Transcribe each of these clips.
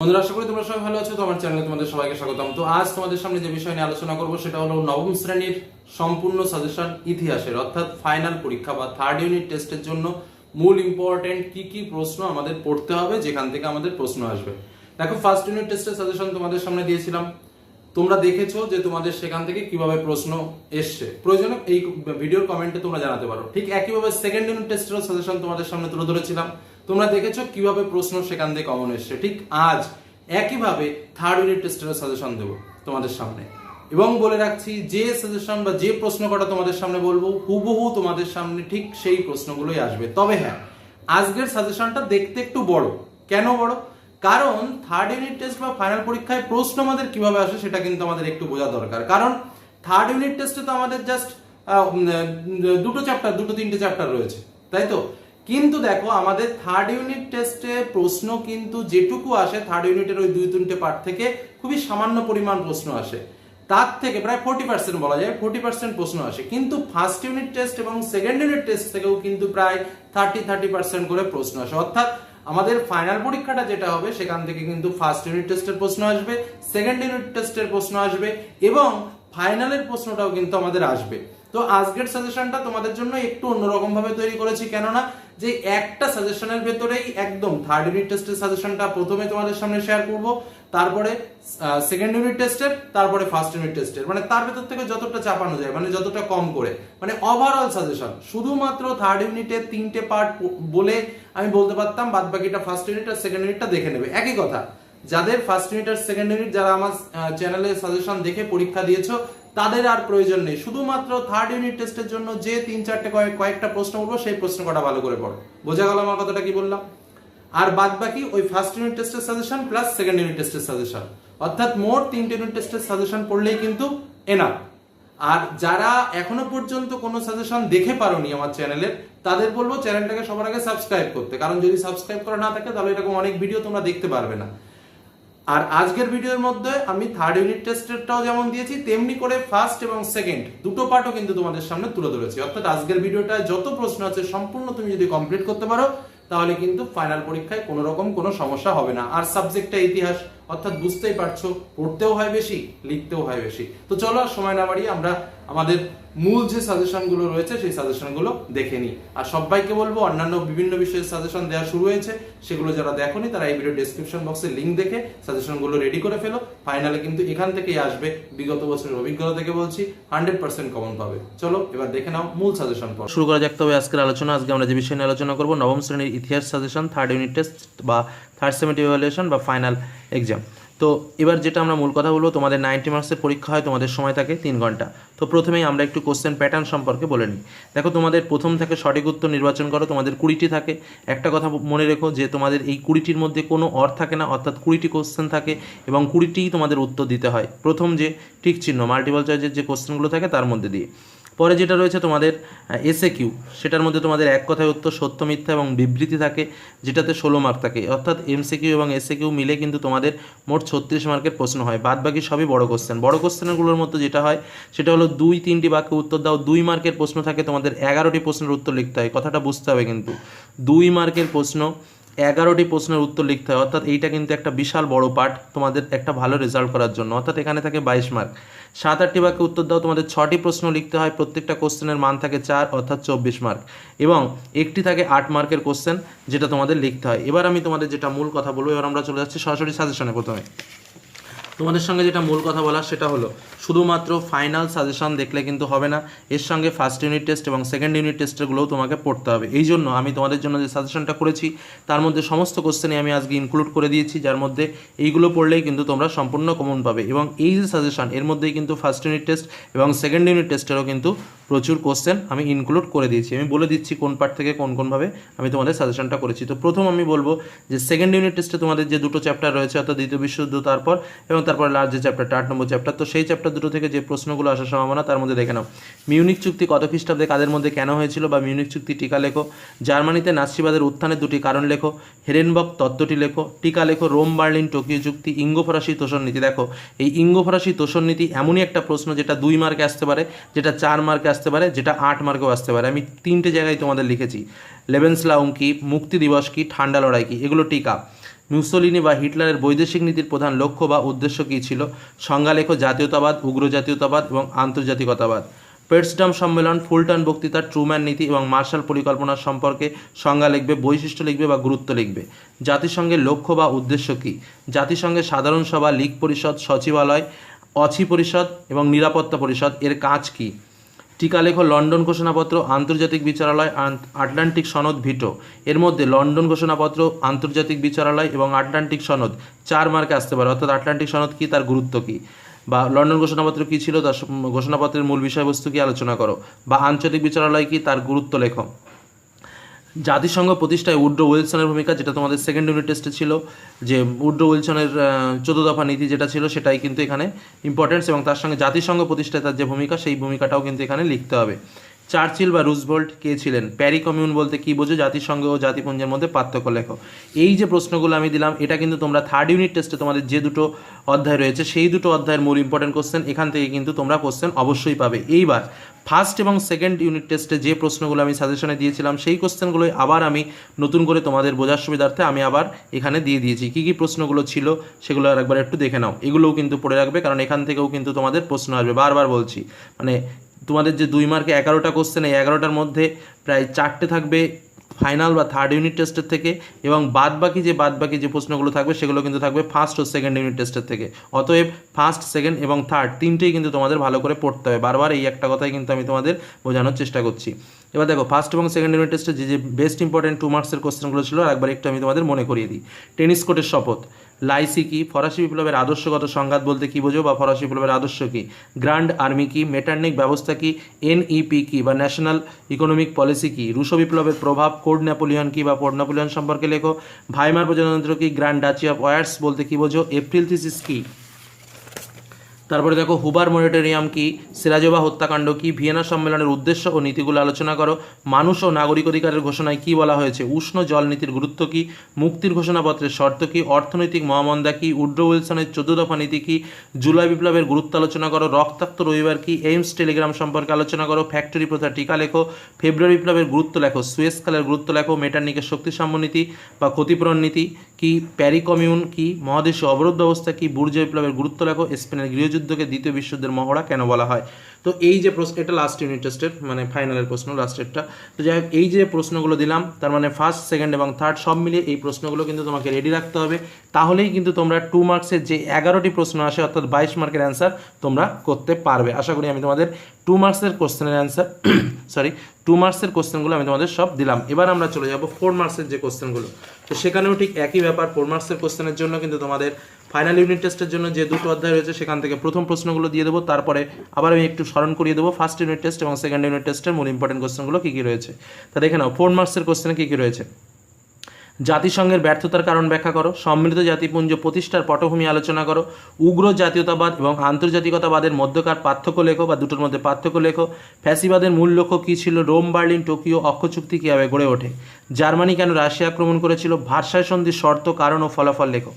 বন্ধুরা, আশা করি তোমরা সবাই ভালো আছো। তোমার চ্যানেলে তোমাদের সবাইকে স্বাগতম। তো আজ তোমাদের সামনে যে বিষয় নিয়ে আলোচনা করব, সেটা হলো নবম শ্রেণির সম্পূর্ণ সাজেশন ইতিহাসের, অর্থাৎ ফাইনাল পরীক্ষা বা থার্ড ইউনিট টেস্টের জন্য মূল ইম্পর্টেন্ট কি কি প্রশ্ন আমাদের পড়তে হবে, যেখান থেকে আমাদের প্রশ্ন আসবে। দেখো ফার্স্ট ইউনিট টেস্টের সাজেশন তোমাদের সামনে দিয়েছিলাম। তোমরা দেখেছ যে তোমাদের সেখান থেকে কীভাবে প্রশ্ন এসছে। প্রয়োজনে এই ভিডিওর কমেন্টে তোমরা জানাতে পারো। ঠিক একইভাবে সেকেন্ড ইউনিট টেস্টের সাজেশন তোমাদের সামনে তুলে ধরেছিলাম। তোমরা দেখেছ কীভাবে প্রশ্ন সেখান থেকে কমন এসছে। ঠিক আজ একইভাবে থার্ড ইউনিট টেস্টের সাজেশন দেবো তোমাদের সামনে। এবং বলে রাখছি, যে সাজেশন বা যে প্রশ্ন কটা তোমাদের সামনে বলব, হুবহু তোমাদের সামনে ঠিক সেই প্রশ্নগুলোই আসবে। তবে হ্যাঁ আজকের সাজেশনটা দেখতে একটু বড়। কেন বড়? কারণ থার্ড ইউনিট টেস্ট বা ফাইনাল পরীক্ষায় প্রশ্ন আমাদের কীভাবে আসে সেটা কিন্তু আমাদের একটু বোঝা দরকার। কারণ থার্ড ইউনিট টেস্টে তো আমাদের জাস্ট দুটো চ্যাপ্টার দুটো, তিনটে চ্যাপ্টার রয়েছে, তাই তো? কিন্তু দেখো, আমাদের থার্ড ইউনিট টেস্টে প্রশ্ন কিন্তু যেটুকু আসে থার্ড ইউনিটের ওই দুই, তিনটে পার্ট থেকে খুবই সামান্য পরিমাণ প্রশ্ন আসে। তার থেকে প্রায় ফোর্টি পার্সেন্ট বলা যায় ফোর্টি পার্সেন্ট প্রশ্ন আসে। কিন্তু ফার্স্ট ইউনিট টেস্ট এবং সেকেন্ড ইউনিট টেস্ট থেকেও কিন্তু প্রায় থার্টি থার্টি পার্সেন্ট করে প্রশ্ন আসে। অর্থাৎ আমাদের ফাইনাল পরীক্ষাটা যেটা হবে, সেখান থেকে কিন্তু ফার্স্ট ইউনিট টেস্টের প্রশ্ন আসবে সেকেন্ড ইউনিট টেস্টের প্রশ্ন আসবে, এবং ফাইনালের প্রশ্নটাও কিন্তু আমাদের আসবে। তো আজকের সাজেশনটা তোমাদের জন্য একটু অন্যরকম ভাবে তৈরি করেছি, কেননা যে একটা সাজেশনের ভেতরেই একদম থার্ড ইউনিট টেস্টের সাজেশনটা প্রথমে তোমাদের সামনে শেয়ার করব, তারপরে সেকেন্ড ইউনিট টেস্টের তারপরে ফার্স্ট ইউনিট টেস্টের মানে তার ভেতর থেকে যতটা চাপানো যায় মানে যতটা কম করে। মানে ওভারঅল সাজেশন শুধুমাত্র থার্ড ইউনিটের তিনটে পার্ট বলে আমি বলতে পারতাম বাদ বাকিটা ফার্স্ট ইউনিট আর সেকেন্ড ইউনিটটা দেখে নেবে। একই কথা, যাদের ফার্স্ট ইউনিট আর সেকেন্ড ইউনিট যারা আমার চ্যানেলে সাজেশন দেখে পরীক্ষা দিয়েছ তাদের আর প্রয়োজন নেই। শুধুমাত্র থার্ড ইউনিট টেস্টের জন্য যে তিন, চারটে কয়েক কয়েকটা প্রশ্ন উঠবো, সেই প্রশ্ন কটা ভালো করে পড়ো। বোঝা গেল আমার কথাটা কি বললাম? আর বাদ বাকি ওই ফার্স্ট ইউনিট টেস্টের সাজেশন প্লাস সেকেন্ড ইউনিট টেস্টের সাজেশন অর্থাৎ মোট তিনটে ইউনিট টেস্টের সাজেশন পড়লেই কিন্তু এনাফ আর যারা এখনও পর্যন্ত কোনো সাজেশন দেখে পারোনি আমার চ্যানেলের তাদের বলব চ্যানেলটাকে সবার আগে সাবস্ক্রাইব করতে। কারণ যদি সাবস্ক্রাইব করা না থাকে, তাহলে এরকম অনেক ভিডিও তোমরা দেখতে পারবে না। আর আজকের ভিডিওর মধ্যে আমি থার্ড ইউনিট টেস্টেরটাও যেমন দিয়েছি, তেমনি করে ফার্স্ট এবং সেকেন্ড দুটো পার্টও কিন্তু তোমাদের সামনে তুলে ধরেছি। অর্থাৎ আজকের ভিডিওটায় যত প্রশ্ন আছে সম্পূর্ণ তুমি যদি কমপ্লিট করতে পারো, তাহলে কিন্তু ফাইনাল পরীক্ষায় কোনো রকম কোনো সমস্যা হবে না। আর সাবজেক্টটা ইতিহাস, অর্থাৎ বুঝতেই পারছ, পড়তেও হয় বেশি, লিখতেও হয় বেশি। তো চলো সময় না বাড়িয়ে আমরা আমাদের মূল যে সাজেশনগুলো রয়েছে, সেই সাজেশনগুলো দেখে নিই। আর সবাইকে বলব, অন্যান্য বিভিন্ন বিষয়ে সাজেশন দেওয়া শুরু হয়েছে, সেগুলো যারা দেখোনি, তারা এই ভিডিও ডেসক্রিপশন বক্সে লিঙ্ক দেখে সাজেশনগুলো রেডি করে ফেলো। ফাইনালে কিন্তু এখান থেকেই আসবে, বিগত বছরের অভিজ্ঞতা থেকে বলছি হান্ড্রেড পার্সেন্ট কমন পাবে। চলো, এবার দেখে নাও মূল সাজেশন পর শুরু করা যাক, তবে আজকের আলোচনা, আজকে আমরা যে বিষয় নিয়ে আলোচনা করব, নবম শ্রেণির ইতিহাস সাজেশন থার্ড ইউনিট টেস্ট বা থার্ড সেমিটি বা ফাইনাল এক্সাম তো এবার যেটা আমরা মূল কথা বলব, তোমাদের নাইনটি মার্কসের পরীক্ষা হয়, তোমাদের সময় থাকে তিন ঘণ্টা। তো প্রথমেই আমরা একটু কোশ্চেন প্যাটার্ন সম্পর্কে বলে নিই। দেখো, তোমাদের প্রথম থেকে সঠিক উত্তর নির্বাচন করো, তোমাদের কুড়িটি থাকে। একটা কথা মনে রেখো যে, তোমাদের এই কুড়িটির মধ্যে কোনো অর থাকে না, অর্থাৎ কুড়িটি কোশ্চেন থাকে এবং কুড়িটিই তোমাদের উত্তর দিতে হয়। প্রথম যে ঠিক চিহ্ন মাল্টিপল চয়েসের যে কোশ্চেনগুলো থাকে, তার মধ্যে দিয়ে। পরে যেটা রয়েছে তোমাদের এসএ কিউ সেটার মধ্যে তোমাদের এক কথায় উত্তর সত্য মিথ্যা এবং বিবৃতি থাকে, যেটাতে ষোলো মার্ক থাকে। অর্থাৎ এমসি কিউ এবং এসএ কিউ মিলে কিন্তু তোমাদের মোট ছত্রিশ মার্কের প্রশ্ন হয়। বাদ বাকি সবই বড় কোশ্চেন বড় কোশ্চেনগুলোর মধ্যে যেটা হয়, সেটা হলো দুই, তিনটি বাক্যে উত্তর দাও, দুই মার্কের প্রশ্ন থাকে, তোমাদের এগারোটি প্রশ্নের উত্তর লিখতে হয়। কথাটা বুঝতে হবে কিন্তু। দুই মার্কের প্রশ্ন এগারোটি প্রশ্নের উত্তর লিখতে হয়। অর্থাৎ এইটা কিন্তু একটা বিশাল বড় পার্ট তোমাদের একটা ভালো রেজাল্ট করার জন্য। অর্থাৎ এখানে থাকে বাইশ মার্ক সাত আটটি বাক্যে উত্তর দাও। তোমাদের ছটি প্রশ্ন লিখতে হয়। প্রত্যেকটা কোশ্চেনের মান থাকে চার, অর্থাৎ চব্বিশ মার্ক এবং একটি থাকে আট মার্কের কোশ্চেন যেটা তোমাদের লিখতে হয়। এবার আমি তোমাদের যেটা মূল কথা বলব, এবার আমরা চলে যাচ্ছি সরাসরি সাজেশনে প্রথমে। তোমাদের সঙ্গে যেটা মূল কথা বলার সেটা হলো, শুধুমাত্র ফাইনাল সাজেশন দেখলে কিন্তু হবে না, এর সঙ্গে ফার্স্ট ইউনিট টেস্ট এবং সেকেন্ড ইউনিট টেস্টগুলোও তোমাকে পড়তে হবে। এই জন্য আমি তোমাদের জন্য যে সাজেশনটা করেছি, তার মধ্যে সমস্ত কোশ্চেনে আমি আজকে ইনক্লুড করে দিয়েছি, যার মধ্যে এইগুলো পড়লেই কিন্তু তোমরা সম্পূর্ণ কমন পাবে। এবং এই যে সাজেশন এর মধ্যেই কিন্তু ফার্স্ট ইউনিট টেস্ট এবং সেকেন্ড ইউনিট টেস্টেরও কিন্তু প্রচুর কোশ্চেন আমি ইনক্লুড করে দিয়েছি। আমি বলে দিচ্ছি কোন পার্ট থেকে কোন কোনভাবে আমি তোমাদের সাজেশনটা করেছি। তো প্রথম আমি বলব যে সেকেন্ড ইউনিট টেস্টে তোমাদের যে দুটো চ্যাপ্টার রয়েছে, অর্থাৎ দ্বিতীয় বিশ্বযুদ্ধ তারপর এবং তারপর লাস্ট যে আট নম্বর চ্যাপ্টার তো সেই চ্যাপ্টার দুটো থেকে যে প্রশ্নগুলো আসার সম্ভাবনা তার মধ্যে দেখে নাও। মিউনিক চুক্তি কত খ্রিস্টাব্দে কাদের মধ্যে কেন হয়েছিল বা মিউনিক চুক্তি টিকা লেখো? জার্মানিতে নাসিবাদের উত্থানের দুটি কারণ লেখো। হেরেনবক তত্ত্বটি লেখো। টিকা লেখো রোম, বার্লিন, টোকিও চুক্তি ইঙ্গো ফরাসি তোষণ নীতি। দেখো, এই ইঙ্গো ফরাসি তোষণ নীতি এমনই একটা প্রশ্ন যেটা দুই মার্কে আসতে পারে, যেটা চার মার্কে আসতে পারে, যেটা আট মার্কেও আসতে পারে। আমি তিনটে জায়গায় তোমাদের লিখেছি। লেভেন্সলাউম কি মুক্তি দিবস কি, ঠান্ডা লড়াই কি, এগুলো টিকা। মুসোলিনি বা হিটলারের বৈদেশিক নীতির প্রধান লক্ষ্য বা উদ্দেশ্য কী ছিল? সংজ্ঞা লেখো জাতীয়তাবাদ, উগ্র জাতীয়তাবাদ এবং আন্তর্জাতিকতাবাদ। পেটসডাম সম্মেলন, ফুলটন বক্তৃতা ট্রুম্যান নীতি এবং মার্শাল পরিকল্পনা সম্পর্কে সংজ্ঞা লিখবে, বৈশিষ্ট্য লিখবে বা গুরুত্ব লিখবে। জাতিসংঘের লক্ষ্য বা উদ্দেশ্য কী? জাতিসংঘের সাধারণ সভা, লীগ পরিষদ, সচিবালয়, অছি পরিষদ এবং নিরাপত্তা পরিষদ, এর কাজ কী? টিকা লেখো লন্ডন ঘোষণাপত্র, আন্তর্জাতিক বিচারালয় আটলান্টিক সনদ ভিটো। এর মধ্যে লন্ডন ঘোষণাপত্র, আন্তর্জাতিক বিচারালয় এবং আটলান্টিক সনদ চার মার্কে আসতে পারে। অর্থাৎ আটলান্টিক সনদ কি, তার গুরুত্ব কী? বা লন্ডন ঘোষণাপত্র কী ছিল, তার ঘোষণাপত্রের মূল বিষয়বস্তু কি, আলোচনা করো। বা আঞ্চলিক বিচারালয় কী, তার গুরুত্ব লেখো। জাতিসংঘ প্রতিষ্ঠায় উড্রো উইলসনের ভূমিকা, যেটা তোমাদের সেকেন্ড ইউনিট টেস্টে ছিল, যে উড্রো উইলসনের চোদ্দ দফা নীতি যেটা ছিল, সেটাই কিন্তু এখানে ইম্পর্টেন্স এবং তার সঙ্গে জাতিসংঘ প্রতিষ্ঠায় তার যে ভূমিকা, সেই ভূমিকাটাও কিন্তু এখানে লিখতে হবে। চার্চিল বা রুজভোল্ট কে ছিলেন? প্যারি কমিউন বলতে কি বোঝো? জাতিসংঘ ও জাতিপুঞ্জের মধ্যে পার্থক্য লেখো। এই যে প্রশ্নগুলো আমি দিলাম, এটা কিন্তু তোমরা থার্ড ইউনিট টেস্টে তোমাদের যে দুটো অধ্যায় রয়েছে, সেই দুটো অধ্যায়ের মূল ইম্পর্টেন্ট কোশ্চেন এখান থেকে কিন্তু তোমরা কোশ্চেন অবশ্যই পাবে। এইবার ফার্স্ট এবং সেকেন্ড ইউনিট টেস্টে যে প্রশ্নগুলো আমি সাজেশনে দিয়েছিলাম, সেই কোশ্চেনগুলোই আবার আমি নতুন করে তোমাদের বোঝার সুবিধার্থে আমি আবার এখানে দিয়ে দিয়েছি। কী কী প্রশ্নগুলো ছিল, সেগুলো একবার একটু দেখে নাও। এগুলোও কিন্তু পড়ে রাখবে, কারণ এখান থেকেও কিন্তু তোমাদের প্রশ্ন আসবে। বারবার বলছি মানে তোমাদের যে দুই মার্কে এগারোটা কোশ্চেন এই এগারোটার মধ্যে প্রায় চারটে থাকবে ফাইনাল বা থার্ড ইউনিট টেস্টের থেকে এবং বাদ বাকি যে বাদ বাকি যে প্রশ্নগুলো থাকবে, সেগুলো কিন্তু থাকবে ফার্স্ট ও সেকেন্ড ইউনিট টেস্টের থেকে। অতএব ফার্স্ট সেকেন্ড এবং থার্ড তিনটেই কিন্তু তোমাদের ভালো করে পড়তে হবে। বারবার এই একটা কথাই কিন্তু আমি তোমাদের বোঝানোর চেষ্টা করছি। এবার দেখো ফার্স্ট এবং সেকেন্ড ইউনিট টেস্টে যে যে বেস্ট ইম্পর্টেন্ট টু মার্কসের কোশ্চেনগুলো ছিল, আর একবার একটু আমি তোমাদের মনে করিয়ে দিই। টেনিস কোর্টের শপথ। লাইসি কি? ফরাসি বিপ্লবের আদর্শগত সংঘাত বলতে কি বোঝো বা ফরাসি বিপ্লবের আদর্শ কি? গ্র্যান্ড আর্মি কি? মেটার্নিক ব্যবস্থা কি? এনইপি কি? বা ন্যাশনাল ইকোনমিক পলিসি কি? রুশো বিপ্লবের প্রভাব, কোড নেপোলিয়ন কি বা পোর্ট নেপোলিয়ন সম্পর্কে লেখো। ভাইমার প্রজাতন্ত্র কি? গ্র্যান্ড ডাচি অফ ওয়ার্স বলতে কি বোঝো? এপ্রিল থিসিস কি? তারপরে দেখো হুবার মনিটরিয়াম কি, সিরাজোবা হত্যাকাণ্ড কি, ভিয়েনা সম্মেলনের উদ্দেশ্য ও নীতিগুলো আলোচনা করো, মানুষ ও নাগরিক অধিকারের ঘোষণায় কি বলা হয়েছে, উষ্ণ জল নীতির গুরুত্ব কি, মুক্তির ঘোষণাপত্রের শর্ত কি, অর্থনৈতিক মহামন্দা কি উড্রো উইলসনের চোদ্দ দফা নীতি কি, জুলাই বিপ্লবের গুরুত্ব আলোচনা করো, রক্তাক্ত রবিবার কি, এইমস টেলিগ্রাম সম্পর্কে আলোচনা করো, ফ্যাক্টরি প্রথা টিকা লেখো, ফেব্রুয়ারি বিপ্লবের গুরুত্ব লেখো সুয়েস খালের গুরুত্ব লেখো মেটার্নিকের শক্তি নীতি বা ক্ষতিপূরণ নীতি কি, প্যারিকমিউন কি, মহাদেশীয় অবরোধ ব্যবস্থা কি, বুর্জ বিপ্লবের গুরুত্ব লেখো, স্পেনের গৃহযুদ্ধকে দ্বিতীয় বিশ্বযুদ্ধের মহড়া কেন বলা হয়? তো এই যে প্রশ্ন, এটা লাস্ট ইউনিট টেস্টের মানে ফাইনালের প্রশ্ন লাস্টেরটা তো যাই হোক, এই যে প্রশ্নগুলো দিলাম, তার মানে ফার্স্ট সেকেন্ড এবং থার্ড সব মিলিয়ে এই প্রশ্নগুলো কিন্তু তোমাকে রেডি রাখতে হবে। তাহলেই কিন্তু তোমরা টু মার্কসের যে এগারোটি প্রশ্ন আসে, অর্থাৎ বাইশ মার্কের অ্যান্সার তোমরা করতে পারবে। আশা করি আমি তোমাদের টু মার্কসের কোশ্চেনের অ্যান্সার সরি টু মার্কসের কোশ্চেনগুলো আমি তোমাদের সব দিলাম। এবার আমরা চলে যাব ফোর মার্কসের যে কোশ্চেনগুলো তো সেখানেও ঠিক একই ব্যাপার ফোর মার্কসের কোশ্চেনের জন্য কিন্তু তোমাদের ফাইনাল ইউনিট টেস্টের জন্য যে দুটো অধ্যায় রয়েছে, সেখান থেকে প্রথম প্রশ্নগুলো দিয়ে দেবো। তারপরে আবার আমি একটু স্মরণ করিয়ে দেবো ফার্স্ট ইউনিট টেস্ট এবং সেকেন্ড ইউনিট টেস্টের মূল ইম্পর্টেন্ট কোশ্চেনগুলো কী কী রয়েছে। তা দেখে নাও ফোর মার্কসের কোশ্চেনে কী কী রয়েছে? জাতিসংঘের ব্যর্থতার কারণ ব্যাখ্যা করো, সম্মিলিত জাতিপুঞ্জ প্রতিষ্ঠার পটভূমি আলোচনা করো, উগ্র জাতীয়তাবাদ এবং আন্তর্জাতিকতাবাদের মধ্যকার পার্থক্য লেখো বা দুটোর মধ্যে পার্থক্য লেখো। ফ্যাসিবাদের মূল লক্ষ্য কী ছিল? রোম, বার্লিন, টোকিও অক্ষ চুক্তি কীভাবে গড়ে ওঠে? জার্মানি কেন রাশিয়া আক্রমণ করেছিল? ভারসায় সন্ধির শর্ত, কারণ ও ফলাফল লেখো।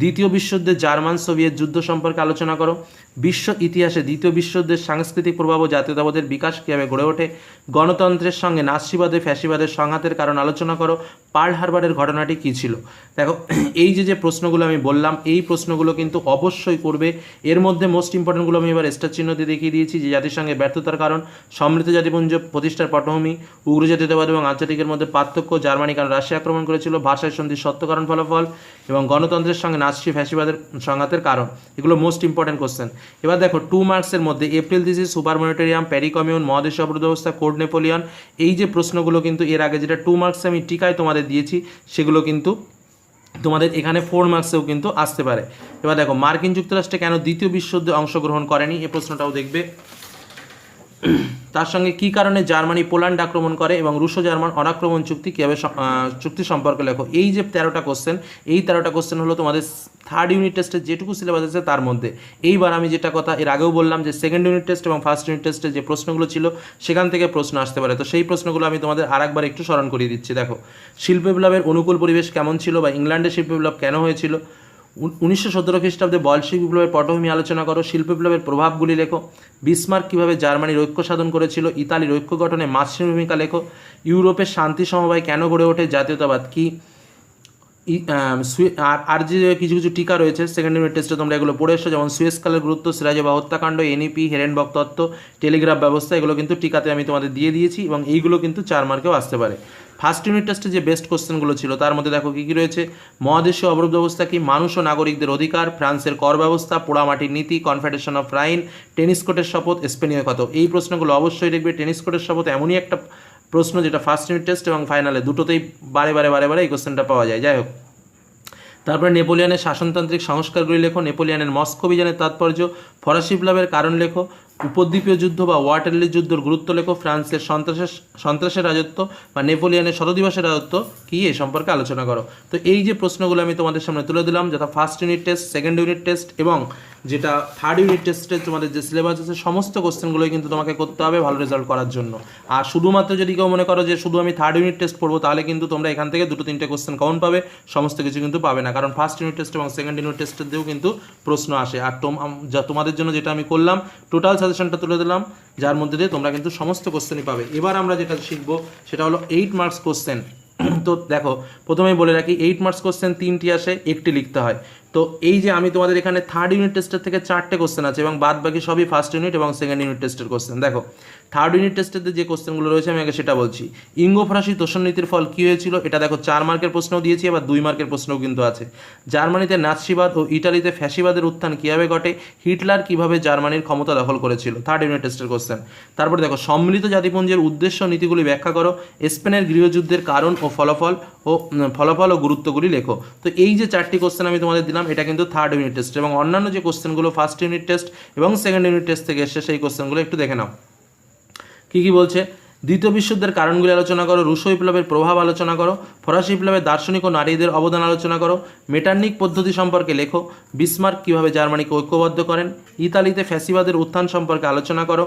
দ্বিতীয় বিশ্বযুদ্ধে জার্মান সোভিয়েত যুদ্ধ সম্পর্কে আলোচনা করো। বিশ্ব ইতিহাসে দ্বিতীয় বিশ্বযুদ্ধের সাংস্কৃতিক প্রভাব ও জাতীয়তাবাদের বিকাশ কীভাবে গড়ে ওঠে? গণতন্ত্রের সঙ্গে নাৎসিবাদে ফ্যাসিবাদের সংঘাতের কারণ আলোচনা করো। পার্ল হারবারের ঘটনাটি কী ছিল? দেখো, এই যে যে প্রশ্নগুলো আমি বললাম, এই প্রশ্নগুলো কিন্তু অবশ্যই করবে। এর মধ্যে মোস্ট ইম্পর্টেন্টগুলো আমি এবার স্টার চিহ্ন দিয়ে দেখিয়ে দিয়েছি, যে জাতিসংঘের ব্যর্থতার কারণ, সমৃদ্ধ জাতিপুঞ্জ প্রতিষ্ঠার পটভূমি, উগ্র জাতীয়তাবাদ এবং আন্তর্জাতিকের মধ্যে পার্থক্য, জার্মানি কারণ রাশিয়া আক্রমণ করেছিল, ভাষায় সন্ধির সত্য কারণ ফলাফল এবং গণতন্ত্রের সঙ্গে নাৎসি ফ্যাসিবাদের সংঘাতের কারণ। এগুলো মোস্ট ইম্পর্টেন্ট কোশ্চেন এবার দেখো টু মার্কসের মধ্যে এপ্রিল দিসি সুপার মনিটোরিয়াম প্যারিকমিউন মহাদেশ ব্যবস্থা কোড নেপোলিয়ন এই যে প্রশ্নগুলো কিন্তু এর আগে যেটা টু মার্কসে আমি টিকায় তোমাদের দিয়েছি, সেগুলো কিন্তু তোমাদের এখানে ফোর মার্কসেও কিন্তু আসতে পারে। এবার দেখো, মার্কিন যুক্তরাষ্ট্রে কেন দ্বিতীয় বিশ্বযুদ্ধে অংশগ্রহণ করেনি? এ প্রশ্নটাও দেখবে। তার সঙ্গে কী কারণে জার্মানি পোল্যান্ড আক্রমণ করে এবং রুশো জার্মান অনাক্রমণ চুক্তি কীভাবে চুক্তি সম্পর্কে লেখো? এই যে তেরোটা কোশ্চেন এই তেরোটা কোশ্চেন হলো তোমাদের থার্ড ইউনিট টেস্টের যেটুকু সিলেবাস আছে তার মধ্যে। এইবার আমি যেটা কথা এর আগেও বললাম যে সেকেন্ড ইউনিট টেস্ট এবং ফার্স্ট ইউনিট টেস্টে যে প্রশ্নগুলো ছিল, সেখান থেকে প্রশ্ন আসতে পারে। তো সেই প্রশ্নগুলো আমি তোমাদের আরেকবার একটু স্মরণ করিয়ে দিচ্ছি। দেখো শিল্প বিপ্লবের অনুকূল পরিবেশ কেমন ছিল বা ইংল্যান্ডে শিল্প বিপ্লব কেন হয়েছিল? উনিশশো সতেরো খ্রিস্টাব্দে বলশিক বিপ্লবের পটভূমি আলোচনা করো। শিল্প বিপ্লবের প্রভাবগুলি লেখো। বিসমার্ক কীভাবে জার্মানির ঐক্য সাধন করেছিল? ইতালির ঐক্য গঠনে মার্ক্সের ভূমিকা লেখো। ইউরোপের শান্তি সমবায় কেন গড়ে ওঠে? জাতীয়তাবাদ কি? আর আর যে কিছু কিছু টিকা রয়েছে সেকেন্ড ইউনিট টেস্টে তোমরা এগুলো পড়ে এসো, যেমন সুয়েসকালের গুরুত্ব, সিরাজে বা হত্যাকাণ্ড, এনইপি হেরেনবক তত্ত্ব, টেলিগ্রাফ ব্যবস্থা, এগুলো কিন্তু টিকাতে আমি তোমাদের দিয়ে দিয়েছি এবং এইগুলো কিন্তু চার মার্কেও আসতে পারে। ফার্স্ট ইউনিট টেস্টে যে বেস্ট কোশ্চেনগুলো ছিল, তার মধ্যে দেখো কী কী রয়েছে? মহাদেশীয় অবরোধ ব্যবস্থা কি? মানুষ ও নাগরিকদের অধিকার, ফ্রান্সের কর ব্যবস্থা, পোড়ামাটির নীতি কনফেডারেশন অফ রাইন টেনিস কোর্টের শপথ, স্পেনীয় কত এই প্রশ্নগুলো অবশ্যই দেখবে, টেনিস কোর্টের শপথ এমনই একটা প্রশ্ন যেটা ফার্স্ট ইউনিট টেস্ট এবং ফাইনালে দুটোতেই বারে বারে বারে বারে এই কোশ্চেনটা পাওয়া যায়। যাই হোক। তারপরে নেপোলিয়ানের শাসনতান্ত্রিক সংস্কারগুলি লেখো, নেপোলিয়ানের মস্কো অভিযানের তাৎপর্য, ফরাসি বিপ্লবের কারণ লেখো উপদ্বীপীয় যুদ্ধ বা ওয়াটারলি যুদ্ধের গুরুত্ব লেখো, ফ্রান্সের সন্ত্রাসের সন্ত্রাসের রাজত্ব বা নেপোলিয়নের শতদিবসের রাজত্ব, কী এই সম্পর্কে আলোচনা করো। তো এই যে প্রশ্নগুলো আমি তোমাদের সামনে তুলে দিলাম যথা first unit test second unit test এবং যেটা থার্ড ইউনিট টেস্টে তোমাদের যে সিলেবাস আছে, সমস্ত কোশ্চেনগুলোই কিন্তু তোমাকে করতে হবে ভালো রেজাল্ট করার জন্য। আর শুধুমাত্র যদি কেউ মনে করো যে শুধু আমি থার্ড ইউনিট টেস্ট পড়ব, তাহলে কিন্তু তোমরা এখান থেকে দুটো তিনটে কোশ্চেন কমন পাবে, সমস্ত কিছু কিন্তু পাবে না। কারণ ফার্স্ট ইউনিট টেস্ট এবং সেকেন্ড ইউনিট টেস্টের দিয়েও কিন্তু প্রশ্ন আসে। আর তোমাদের জন্য যেটা আমি করলাম টোটাল সাজেশনটা তুলে দিলাম, যার মধ্যে দিয়ে তোমরা কিন্তু সমস্ত কোশ্চেনই পাবে। এবার আমরা যেটা শিখব, সেটা হলো এইট মার্কস কোশ্চেন তো দেখো, প্রথমেই বলে রাখি এইট মার্কস কোশ্চেন তিনটি আসে, একটি লিখতে হয়। তো এই যে আমি তোমাদের এখানে থার্ড ইউনিট টেস্টের থেকে চারটে কোশ্চেন আছে এবং বাদ বাকি সবই ফার্স্ট ইউনিট এবং সেকেন্ড ইউনিট টেস্টের কোশ্চেন দেখো থার্ড ইউনিট টেস্টের যে কোশ্চেনগুলো রয়েছে, আমি আগে সেটা বলছি। ইঙ্গ ফরাসি তোষণ নীতির ফল কী হয়েছিল? এটা দেখো, চার মার্কের প্রশ্নও দিয়েছি, আবার দুই মার্কের প্রশ্নও কিন্তু আছে। জার্মানিতে নাৎসিবাদ ও ইটালিতে ফ্যাসিবাদের উত্থান কীভাবে ঘটে? হিটলার কীভাবে জার্মানির ক্ষমতা দখল করেছিল? থার্ড ইউনিট টেস্টের কোশ্চেন তারপরে দেখো, সম্মিলিত জাতিপুঞ্জের উদ্দেশ্য নীতিগুলি ব্যাখ্যা করো। স্পেনের গৃহযুদ্ধের কারণ ও ফলাফল ও ফলাফল ও গুরুত্বগুলি লেখো। তো এই যে চারটি কোশ্চেন আমি তোমাদের দিলাম এটা কিন্তু থার্ড ইউনিট টেস্ট এবং অন্যান্য যে কোশ্চেনগুলো ফার্স্ট ইউনিট টেস্ট এবং সেকেন্ড ইউনিট টেস্ট থেকে এসে সেই কোশ্চেনগুলো একটু দেখে নাও। কি কি বলছে? দ্বিতীয় বিশ্বযুদ্ধের কারণগুলি আলোচনা করো, রুশ বিপ্লবের প্রভাব আলোচনা করো, ফরাসি বিপ্লবের দার্শনিক ও নারীদের অবদান আলোচনা করো, মেটার্নিক পদ্ধতি সম্পর্কে লেখো, বিসমার্ক কীভাবে জার্মানিকে ঐক্যবদ্ধ করেন, ইতালিতে ফ্যাসিবাদের উত্থান সম্পর্কে আলোচনা করো,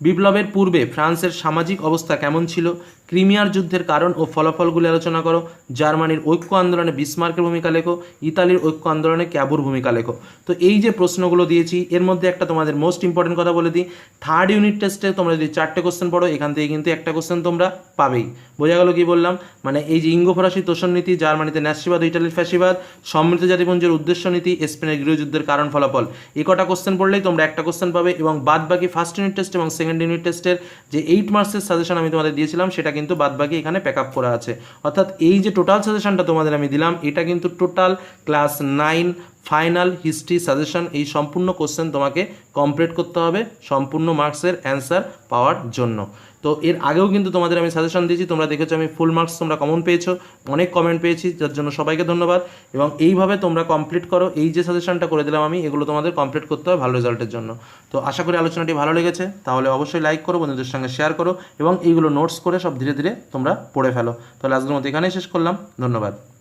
বিপ্লবের পূর্বে ফ্রান্সের সামাজিক অবস্থা কেমন ছিল ক্রিমিয়ার যুদ্ধের কারণ ও ফলাফলগুলি আলোচনা করো। জার্মানির ঐক্য আন্দোলনে বিসমার্কের ভূমিকা লেখো, ইতালির ঐক্য আন্দোলনে ক্যাবুর ভূমিকা লেখো। তো এই যে প্রশ্নগুলো দিয়েছি, এর মধ্যে একটা তোমাদের মোস্ট ইম্পর্টেন্ট কথা বলে দিই। থার্ড ইউনিট টেস্টে তোমরা যদি চারটে কোশ্চেন পড়ো, এখান থেকে কিন্তু একটা কোশ্চেন তোমরা পাবেই। বোঝা গেল কি বললাম? মানে এই যে ইঙ্গ ফরাসি তোষণ নীতি, জার্মানিতে ন্যাসিবাদ, ইটালির ফ্যাসিবাদ সম্মিলিত জাতিপুঞ্জের উদ্দেশ্য নীতি, স্পেনের গৃহযুদ্ধের কারণ, ফলাফল। এই কটা কোশ্চেন পড়লেই তোমরা একটা কোশ্চেন পাবে এবং বাদ বাকি ফার্স্ট ইউনিট টেস্ট এবং সেকেন্ড ইউনিট টেস্টের যে এইট মার্কসের সাজেশন আমি তোমাদের দিয়েছিলাম, সেটা কিন্তু বাদ বাকি এখানে প্যাক আপ করা আছে। অর্থাৎ এই যে টোটাল সাজেশনটা তোমাদের আমি দিলাম, এটা কিন্তু total class nine final history suggestion, এই সম্পূর্ণ কোশ্চেন তোমাকে কমপ্লিট করতে হবে, সম্পূর্ণ মার্কসের অ্যান্সার পাওয়ার জন্য। তো এর আগেও কিন্তু তোমাদের আমি সাজেশন দিয়েছি, তোমরা দেখেছ আমি ফুল মার্কস তোমরা কমন পেয়েছ, অনেক কমেন্ট পেয়েছি, যার জন্য সবাইকে ধন্যবাদ। এবং এইভাবে তোমরা কমপ্লিট করো, এই যে সাজেশনটা করে দিলাম আমি, এগুলো তোমাদের কমপ্লিট করতে হবে ভালো রেজাল্টের জন্য। তো আশা করি আলোচনাটি ভালো লেগেছে, তাহলে অবশ্যই লাইক করো, বন্ধুদের সঙ্গে শেয়ার করো, এবং এইগুলো নোটস করে সব ধীরে ধীরে তোমরা পড়ে ফেলো। তাহলে আজকের মতো এখানেই শেষ করলাম, ধন্যবাদ।